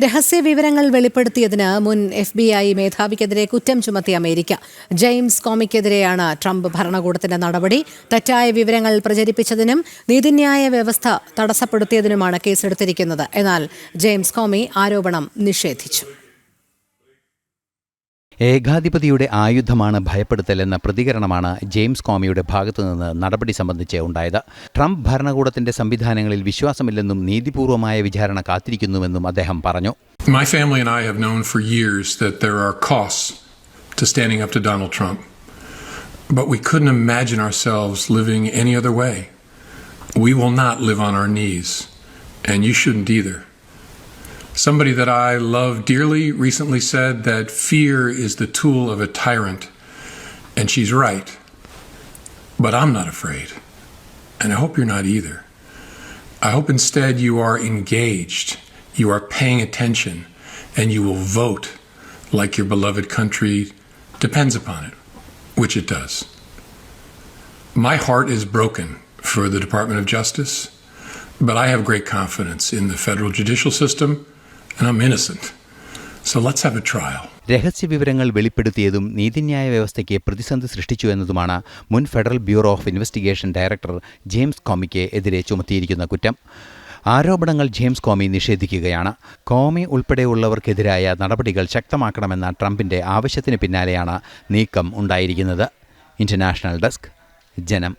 രഹസ്യ വിവരങ്ങൾ വെളിപ്പെടുത്തിയതിന് മുൻ എഫ് ബി ഐ മേധാവിക്കെതിരെ കുറ്റം ചുമത്തിയ അമേരിക്ക. ജെയിംസ് കോമിക്കെതിരെയാണ് ട്രംപ് ഭരണകൂടത്തിന്റെ നടപടി. തെറ്റായ വിവരങ്ങൾ പ്രചരിപ്പിച്ചതിനും നീതിന്യായ വ്യവസ്ഥ തടസ്സപ്പെടുത്തിയതിനുമാണ് കേസെടുത്തിരിക്കുന്നത്. എന്നാൽ ജെയിംസ് കോമി ആരോപണം നിഷേധിച്ചു. ഏകാധിപതിയുടെ ആയുധമാണ് ഭയപ്പെടുത്തലെന്ന പ്രതികരണമാണ് ജെയിംസ് കോമിയുടെ ഭാഗത്തുനിന്ന് നടപടി സംബന്ധിച്ച് ഉണ്ടായത് ട്രംപ് ഭരണകൂടത്തിന്റെ സംവിധാനങ്ങളിൽ വിശ്വാസമില്ലെന്നും നീതിപൂർവമായ വിചാരണ കാത്തിരിക്കുന്നുവെന്നും അദ്ദേഹം പറഞ്ഞു My family and I have known for years that there are costs to standing up to Donald Trump. But we couldn't imagine ourselves living any other way. We will not live on our knees, and you shouldn't either. Somebody that I love dearly recently said that fear is the tool of a tyrant, and she's right. But I'm not afraid, and I hope you're not either. I hope instead you are engaged, you are paying attention, and you will vote like your beloved country depends upon it, which it does. My heart is broken for the Department of Justice, but I have great confidence in the federal judicial system, and I'm innocent. So let's have a trial. വെളിപ്പെടുത്തിയതും നീതിന്യായ വ്യവസ്ഥയ്ക്ക് പ്രതിസന്ധി സൃഷ്ടിച്ചു എന്നതുമാണ് മുൻ federal bureau of investigation director James comic എതിരെ ചുമത്തിയിരിക്കുന്ന കുറ്റം ആരോപണങ്ങൾ ജെയിംസ് കോമി നിഷേധിക്കുകയാണ് കോമി ഉൾപ്പെടെയുള്ളവർക്കെതിരായ നടപടികൾ ശക്തമാക്കണമെന്ന ട്രംപിന്റെ ആവശ്യത്തിന് പിന്നാലെയാണ് നീക്കം ഉണ്ടായിരിക്കുന്നത് ഇന്റർനാഷണൽ ഡെസ്ക് ജനം